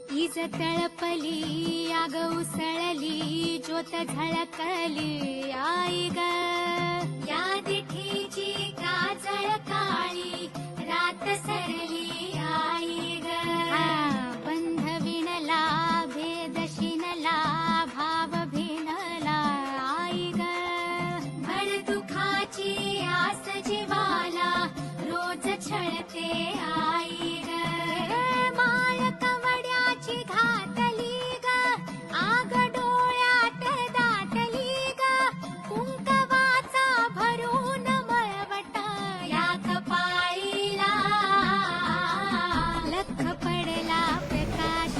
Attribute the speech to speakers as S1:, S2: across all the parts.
S1: Is तळपली आग उसळली ज्योत झळकली आई ग या दिठीची काजळ काळी रात सरली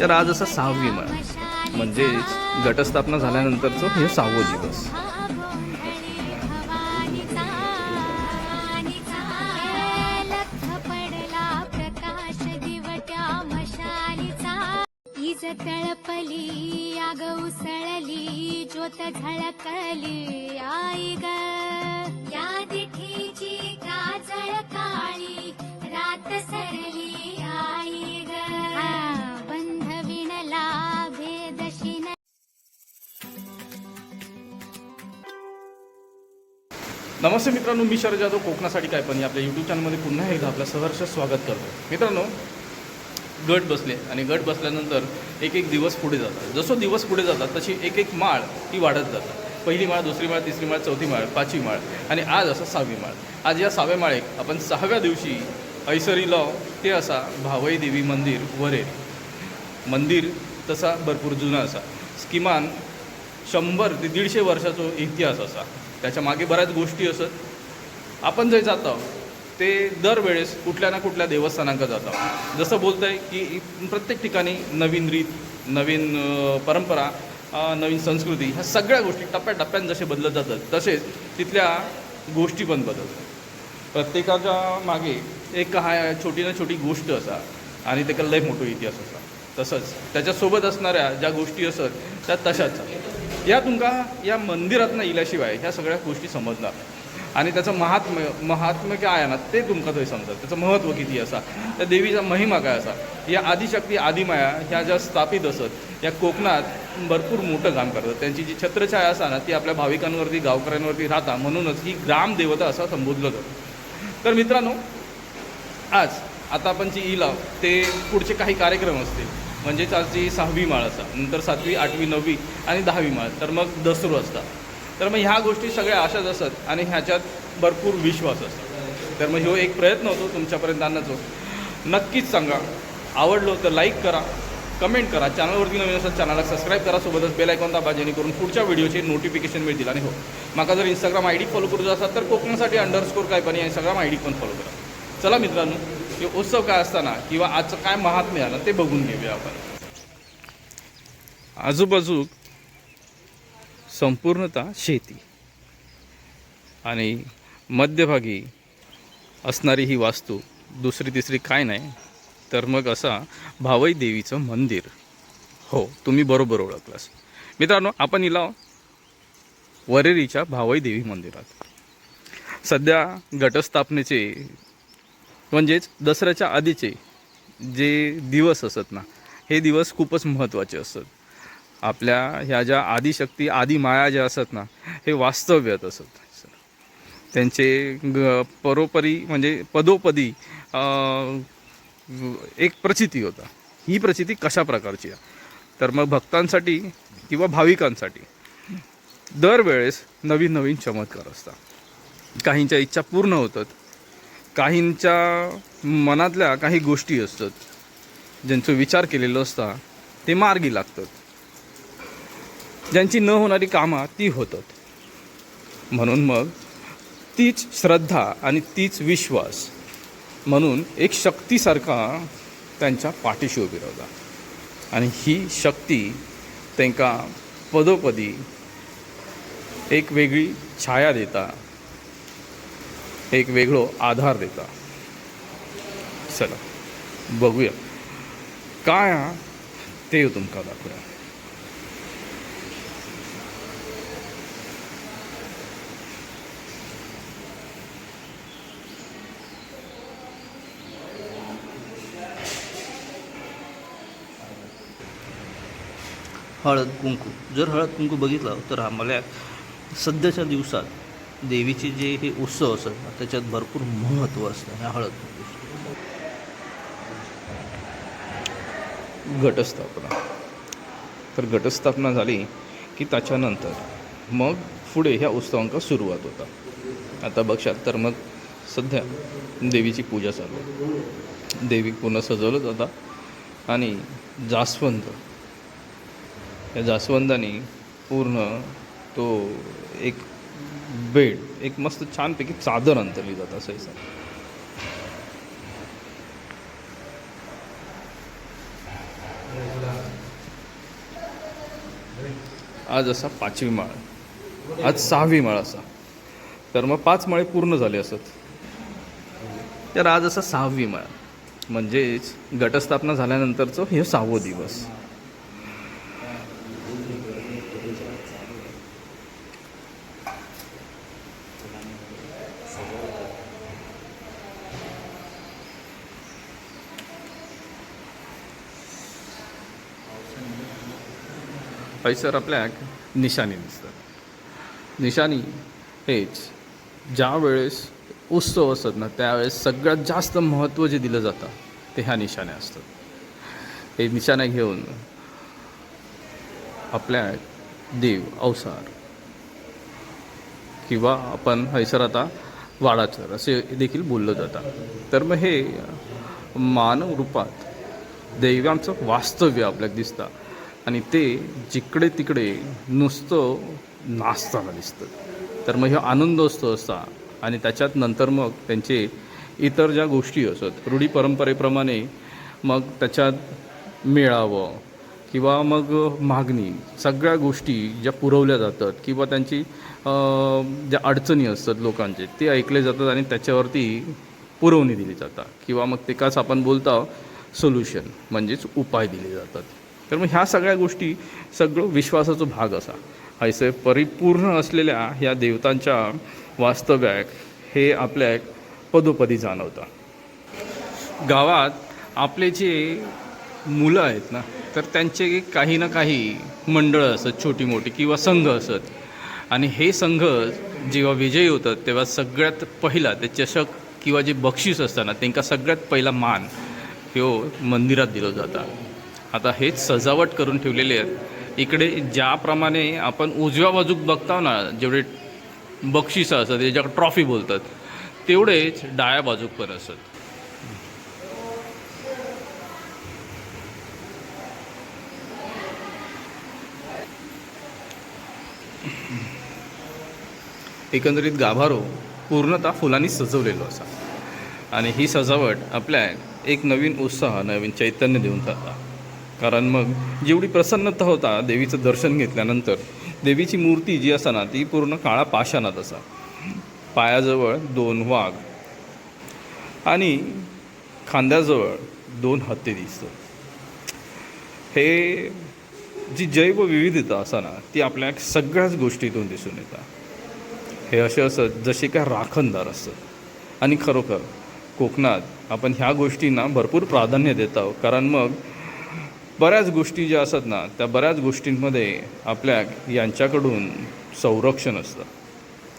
S2: तर आज असं सहावी माळ म्हणजेच घटस्थापना झाल्यानंतरचं हे सहावं दिवस.
S1: तळपली आग उसळली ज्योत झळकली आई ग
S2: नमस्ते मित्रांनो मी शरद जाधव कोकणासाठी काय पण आपल्या यूट्यूब चॅनलमध्ये पुन्हा एकदा आपलं सहर्ष स्वागत करतो मित्रांनो गट बसले आणि गट बसल्यानंतर एक एक दिवस पुढे जातात. जसं दिवस पुढे जातात तशी एक एक माळ ही वाढत जातात. पहिली माळ दुसरी माळ तिसरी माळ चौथी माळ पाचवी माळ आणि आज असं सहावी माळ. आज या सहाव्या माळेक आपण सहाव्या दिवशी ऐसरी लॉ ते असा भावई देवी मंदिर वरेर मंदिर तसा भरपूर जुना असा. किमान शंभर ते दीडशे वर्षाचो इतिहास असा. त्याच्यामागे बऱ्याच गोष्टी असत आपण जे जातो ते दरवेळेस कुठल्या ना कुठल्या देवस्थानांका जातं जसं बोलतं आहे की प्रत्येक ठिकाणी नवीन रीत नवीन परंपरा नवीन संस्कृती ह्या सगळ्या गोष्टी टप्प्याटप्प्यानं जसे बदलत जातात तसेच तिथल्या गोष्टी पण बदलतात. प्रत्येकाच्या मागे एक हा छोटी ना छोटी गोष्ट असा आणि त्याचा लय मोठो इतिहास असा. तसंच त्याच्यासोबत असणाऱ्या ज्या गोष्टी असत त्या तशाच आहेत. या तुमका या मंदिरातनं इल्याशिवाय ह्या सगळ्या गोष्टी समजणार आणि त्याचं महात्म्य महात्म्य काय आहे ना ते तुमका थंय समजत. त्याचं महत्त्व किती असा त्या देवीचा महिमा काय असा. या आदिशक्ती आदिमाया ह्या ज्या स्थापित असत या कोकणात भरपूर मोठं काम करतात. त्यांची जी छत्रछाया असा ना ती आपल्या भाविकांवरती गावकऱ्यांवरती राहता म्हणूनच ही ग्रामदेवता असं संबोधलं जातं. तर मित्रांनो आज आता आपण जी इलाव ते पुढचे काही कार्यक्रम असतील. म्हणजेच आजची सहावी माळ असा नंतर सातवी आठवी नववी आणि दहावी माळ तर मग दसरो असतात तर मग ह्या गोष्टी सगळ्या अशाच असतात आणि ह्याच्यात भरपूर विश्वास असतो. तर मग ह्यो एक प्रयत्न होतो तुमच्यापर्यंत आणण्याचो. नक्कीच सांगा. आवडलो तर लाईक करा कमेंट करा. चॅनलवरती नवीन असेल चॅनलला सबस्क्राईब करा. सोबतच बेल आयकॉन दाबा जेणेकरून पुढच्या व्हिडिओचे नोटिफिकेशन मिळतील आणि हो. माका जर इंस्टाग्राम आय डी फॉलो करूचा असाल तर कोकणासाठी अंडरस्कोर काय पण इंस्टाग्राम आय डी पण फॉलो करा. चला मित्रांनो की उत्सव काय असताना किंवा आजचं काय महात्म्य आहे ते बघून घेऊया आपण. आजूबाजू संपूर्णतः शेती आणि मध्यभागी असणारी ही वास्तू दुसरी तिसरी काय नाही तर मग असा भावई देवीचं मंदिर. हो तुम्ही बरोबर ओळखलास मित्रांनो आपण हिला वरेरीच्या भावई देवी मंदिरात. सध्या घटस्थापनेचे म्हणजेच दसऱ्याच्या आधीचे जे दिवस असत ना हे दिवस खूपच महत्त्वाचे असत आपल्या ह्या ज्या आदिशक्ती आदिमाया ज्या असत ना हे वास्तव्यात असत. त्यांचे ग परोपरी म्हणजे पदोपदी एक प्रचिती होता. ही प्रचिती कशा प्रकारची आहे? तर मग भक्तांसाठी किंवा भाविकांसाठी दरवेळेस नवीन नवीन चमत्कार असतात. काहींच्या इच्छा पूर्ण होतात काहींच्या मनातल्या काही गोष्टी असतात ज्यांचा विचार केलेलो असता ते मार्गी लागतात. ज्यांची न होणारी कामं ती होतात. म्हणून मग तीच श्रद्धा आणि तीच विश्वास म्हणून एक शक्तीसारखा त्यांच्या पाठीशी उभी रावला आणि ही शक्ती त्यांका पदोपदी एक वेगळी छाया देता. एक वेगळो आधार देता. चला बघूया. काय हा? ते तुमका दाखवूया.
S3: हळद कुंकू. जर हळद कुंकू बघितलं तर आम्हाला सध्याच्या दिवसात देवीचे जे हे उत्सव असतात ना, त्याच्यात भरपूर महत्त्व असतं ह्या हळद
S2: घटस्थापना. तर घटस्थापना झाली की त्याच्यानंतर मग पुढे ह्या उत्सवांका सुरुवात होता. आता बघशात तर मग सध्या देवीची पूजा चालू देवी पूर्ण सजवलं जातं आणि जास्वंद. या जास्वंदाने पूर्ण तो एक बेड एक मस्त छानपैकी चादर अंतरली जातं असं आज असा पाचवी माळ. आज सहावी माळ असा. तर मग पाच माळे पूर्ण झाले असत. तर आज असा सहावी माळ. म्हणजेच घटस्थापना झाल्यानंतरचं हे सहावं दिवस. हयसर आपल्याक निशाणी दिसतात. निशाणी हेच ज्या वेळेस उत्सव असतात ना त्यावेळेस सगळ्यात जास्त महत्त्व जे दिलं जातं ते ह्या निशाण्या असतात. हे निशाण्या घेऊन आपल्या देव अवसार किंवा आपण हैसर आता वाडाचर असे देखील बोललं जातं. तर मग हे मानव रूपात दैवांचं वास्तव्य आपल्याला दिसतं. आणि ते जिकडे तिकडे नुसतं नाचताना दिसतं. तर मग हे आनंदोत्सव असता आणि त्याच्यात नंतर मग त्यांचे इतर ज्या गोष्टी असत रूढी परंपरेप्रमाणे मग त्याच्यात मेळावं किंवा मग मागणी सगळ्या गोष्टी ज्या पुरवल्या जातात किंवा त्यांची ज्या अडचणी असतात लोकांचे ते ऐकले जातात आणि त्याच्यावरती पुरवणी दिली जातात. किंवा मग ते काच आपण बोलतो सोल्युशन म्हणजेच उपाय दिले जातात. तर मग ह्या सगळ्या गोष्टी सगळं विश्वासाचा भाग असा. ऐसे परिपूर्ण असलेल्या ह्या देवतांच्या वास्तव्याक हे आपल्याक पदोपदी जाणवतं. गावात आपले जे मुलं आहेत ना तर त्यांचे काही ना काही मंडळं असत छोटी मोठी किंवा संघ असत. आणि हे संघ जेव्हा विजयी होतात तेव्हा सगळ्यात पहिला ते चषक किंवा जे बक्षीस असतं ना त्यांना सगळ्यात पहिला मान ह्यो मंदिरात दिलं जातं. आता हेच सजावट करून ठेवलेले आहेत. इकडे ज्याप्रमाणे आपण उजव्या बाजूक बघताव ना जेवढे बक्षिसं असतात ज्याच्याकडे ट्रॉफी बोलतात तेवढेच डाव्या बाजूक पण असत एकंदरीत गाभारो पूर्णतः फुलांनी सजवलेलो असा. आणि ही सजावट आपल्या एक नवीन उत्साह नवीन चैतन्य देऊन जाता. कारण मग जेवढी प्रसन्नता होता देवीचं दर्शन घेतल्यानंतर देवीची मूर्ती जी असा ना ती पूर्ण काळा पाषाणात असा. पायाजवळ दोन वाघ आणि खांद्याजवळ दोन हत्ती दिसतात हे जी जैवविविधता असा ना ती आपल्या सगळ्याच गोष्टीतून दिसून येतात हे असे असत जसे काय राखणदार असत. आणि खरोखर कोकणात आपण ह्या गोष्टींना भरपूर प्राधान्य देत आहोत. कारण मग बऱ्याच गोष्टी ज्या असतात ना त्या बऱ्याच गोष्टींमध्ये आपल्या यांच्याकडून संरक्षण असतं.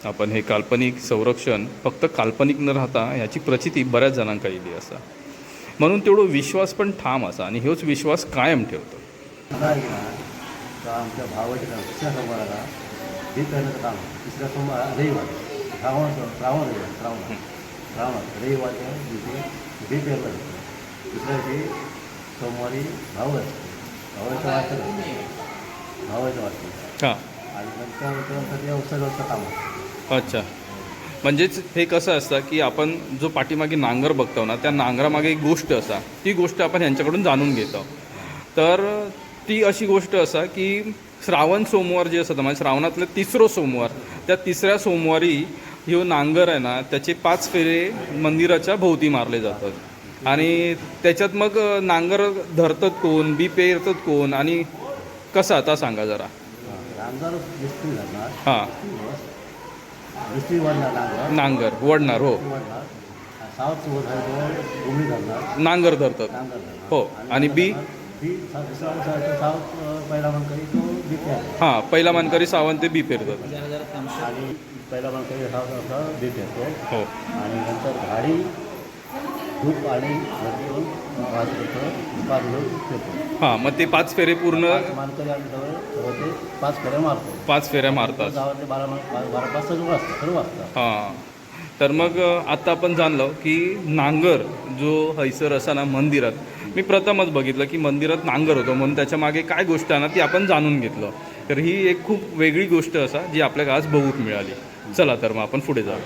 S2: आपण हे काल्पनिक संरक्षण फक्त काल्पनिक न राहता ह्याची प्रचिती बऱ्याच जणांका येली असा. म्हणून तेवढं विश्वास पण ठाम असा आणि हेच विश्वास कायम ठेवतो.
S4: आमच्या भावाच्या दुसऱ्या सोमवाराला हे करण्याचं काम. तिसऱ्या सोमवार रविवार. श्रावण श्रावण रविवार श्रावण. श्रावण रविवारच्या दिवशी हे जातं दुसऱ्या दिवशी सोमवारी भाव असते. भावाचं वाचन भावाचं वाचन
S2: हां.
S4: आणि अवसरचं काम असतं
S2: अच्छा. म्हणजेच हे कसं असतं की आपण जो पाठीमागे नांगर बघतो ना त्या नांगरामागे एक गोष्ट असा ती गोष्ट आपण यांच्याकडून जाणून घेतो. तर ती अशी गोष्ट असा की श्रावण सोमवार जे असतं म्हणजे श्रावणातलं तिसरो सोमवार त्या तिसऱ्या सोमवारी ह्यो नांगर आहे ना त्याचे पाच फेरे मंदिराच्या भोवती मारले जातात. आणि त्याच्यात मग नांगर धरतात कोण बी पेरतात कोण आणि कसं आता सांगा जरा. हां.
S4: नांगर.
S2: नांगर वडणार हो. नांगर धरतात. हो आणि बी?
S4: ही पहिला मानकरी
S2: सावंत ते बी पेरतात. हो
S4: आणि नंतर धूप आणि पाच पाच
S2: हां मग ते पाच फेरे पूर्ण
S4: पाच मानकरी आम्ही जवळ सर्व ते पाच फेऱ्या मारतो.
S2: पाच फेऱ्या मारतात.
S4: गावातले बारा पाच सर्व असतात सर्व असतात.
S2: हां. तर मग अ, आता आपण जाणलो की नांगर जो हैसर असा ना मंदिरात मी प्रथमच बघितलं की मंदिरात नांगर होतो. म्हणून त्याच्यामागे काय गोष्ट आहे ना ती आपण जाणून घेतलं. तर ही एक खूप वेगळी गोष्ट असा जी आपल्याला आज बघूक मिळाली. चला तर मग आपण पुढे जाऊ.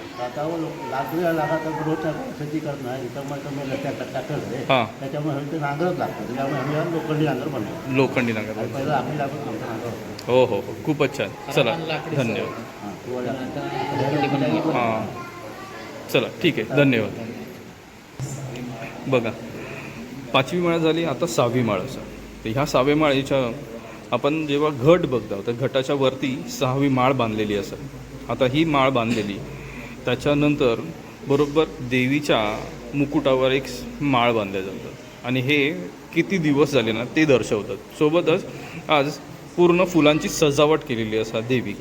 S4: रोजच्या शेती करणार आहे
S2: हां.
S4: त्याच्यामुळे नांगरच लागतं. आम्ही लोखंडी नांगर बनवतो.
S2: लोखंडी नांगर
S4: आणि पहिलं आम्ही लागून आमचं नांगर होतं
S2: हो हो हो. खूपच छान. चला धन्यवाद.
S4: हां
S2: हां. चला ठीक आहे. धन्यवाद. बघा पाचवी माळ झाली आता सहावी माळ असं. तर ह्या सहाव्या माळेच्या आपण जेव्हा घट बघतो तर घटाच्या वरती सहावी माळ बांधलेली असत आता ही माळ बांधलेली. त्याच्यानंतर बरोबर देवीच्या मुकुटावर एक माळ बांधल्या जातात. आणि हे किती दिवस झाले ना ते दर्शवतात. सोबतच आज पूर्ण फुलांची सजावट केलेली असा देवी.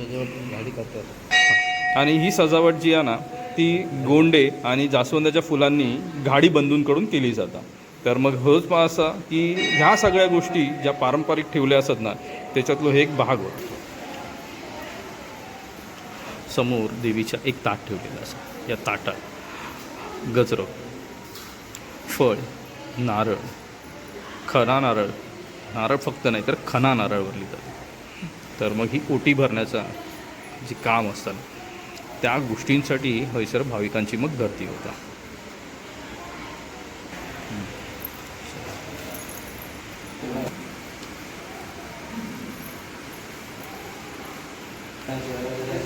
S2: आणि ही सजावट जी आहे ना ती गोंडे आणि जास्वंदाच्या फुलांनी गाडी बंधूंकडून केली जातात तर मग होच असा की ह्या सगळ्या गोष्टी ज्या पारंपरिक ठेवल्या असत ना त्याच्यातलो हे एक भाग होता. समोर देवीच्या एक ताट ठेवलेलं असं. या ताटात गजरं फळ नारळ खना नारळ. नारळ फक्त नाही तर खना नारळवरली जाते. तर मग ही ओटी भरण्याचा जे काम असतं त्या गोष्टींसाठी हैसर भाविकांची मग गर्दी होता.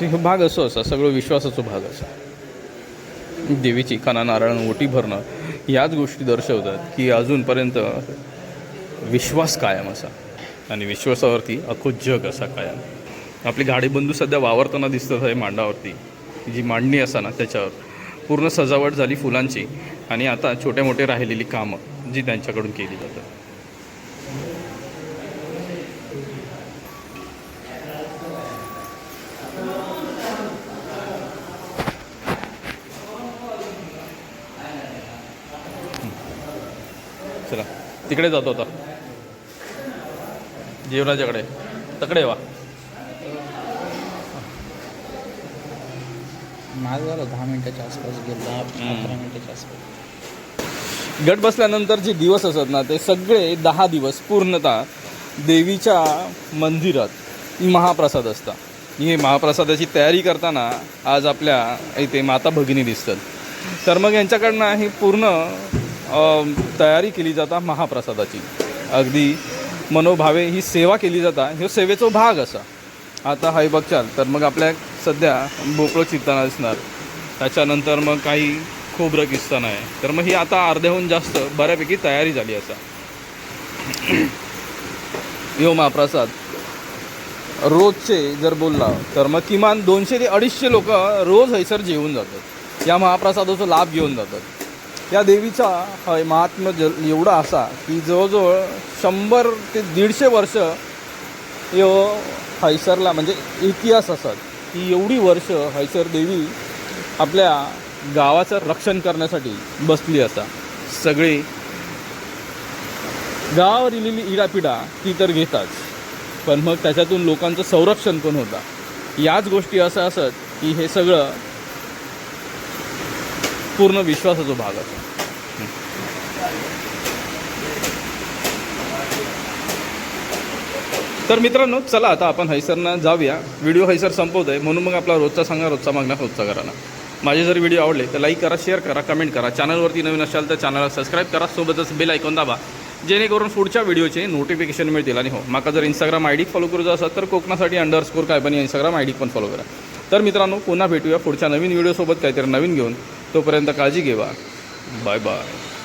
S2: हे भाग असो असा सगळं विश्वासाचो भाग असा. देवीची खाना नारळ ओटी भरणं याच गोष्टी दर्शवतात की अजूनपर्यंत विश्वास कायम असा. आणि विश्वासावरती अख्खो जग असा कायम. आपली गाडीबंधू सध्या वावरताना दिसतात आहे मांडावरती. जी मांडणी असा ना त्याच्यावर. पूर्ण सजावट झाली फुलांची आणि आता छोटे मोठे राहिलेली कामं जी त्यांच्याकडून केली जातात. तिकडे जातो आता. जेवणाच्याकडे तकडे वा
S3: माझं झालं दहा मिनिटाच्या आसपास गेलो दहा अकरा मिनिटाच्या आसपास.
S2: गट बसल्यानंतर जे दिवस असत ना ते सगळे दहा दिवस पूर्णतः देवीच्या मंदिरात महाप्रसाद असता ही महाप्रसादाची तयारी करताना आज आपल्या इथे माता भगिनी दिसतात. तर मग यांच्याकडनं ही पूर्ण तयारी केली जाता महाप्रसादाची. अगदी मनोभावे ही सेवा केली जाता. ह्यो सेवेचो भाग असा. आता हाय बघचाल तर मग आपल्या सध्या भोपळो चित्ताना दिसणार. त्याच्यानंतर मग काही खोबरं किस्तान आहे तर मग ही आता अर्ध्याहून जास्त बऱ्यापैकी तयारी झाली असा. यो महाप्रसाद रोजचे जर बोलला तर मग किमान दोनशे ते अडीचशे लोक रोज हैसर जेवून जातात. या महाप्रसादाचा लाभ घेऊन जातात. या देवीचा हय महात्म्य ज एवढा असा की जवळजवळ शंभर ते दीडशे वर्ष यो हैसरला म्हणजे इतिहास असत की एवढी वर्ष हैसर देवी आपल्या गावाचं रक्षण करण्यासाठी बसली असा सगळी गावावर इलेली इडापिडा ती तर घेताच पण मग त्याच्यातून लोकांचं संरक्षण पण होता. याच गोष्टी असं असत की हे सगळं पूर्ण विश्वासाचा भाग असतो तर मित्रांनो चला आता आपण हैसरना जाऊया. व्हिडिओ हैसर संपवतो आहे म्हणून मग आपला रोजचा सांगा रोजचा मागणा रोजचा करा ना माझे जर व्हिडिओ आवडले तर लाईक करा शेअर करा कमेंट करा. चॅनलवरती नवीन असाल तर चॅनलला सबस्क्राईब करा. सोबतच बेल ऐकून दाबा. जेणेकरून पुढच्या व्हिडिओचे नोटिफिकेशन मिळतील आणि हो माका जर इंस्टाग्राम आय डी फॉलो करूचा असाल तर कोकणासाठी अंडर स्कोर काय पण इंस्टाग्राम आय डी पण फॉलो करा. तर मित्रांनो पुन्हा भेटूया पुढच्या नवीन व्हिडिओसोबत. काहीतरी नवीन घेऊन. तोपर्यंत काळजी घेवा. Bye bye.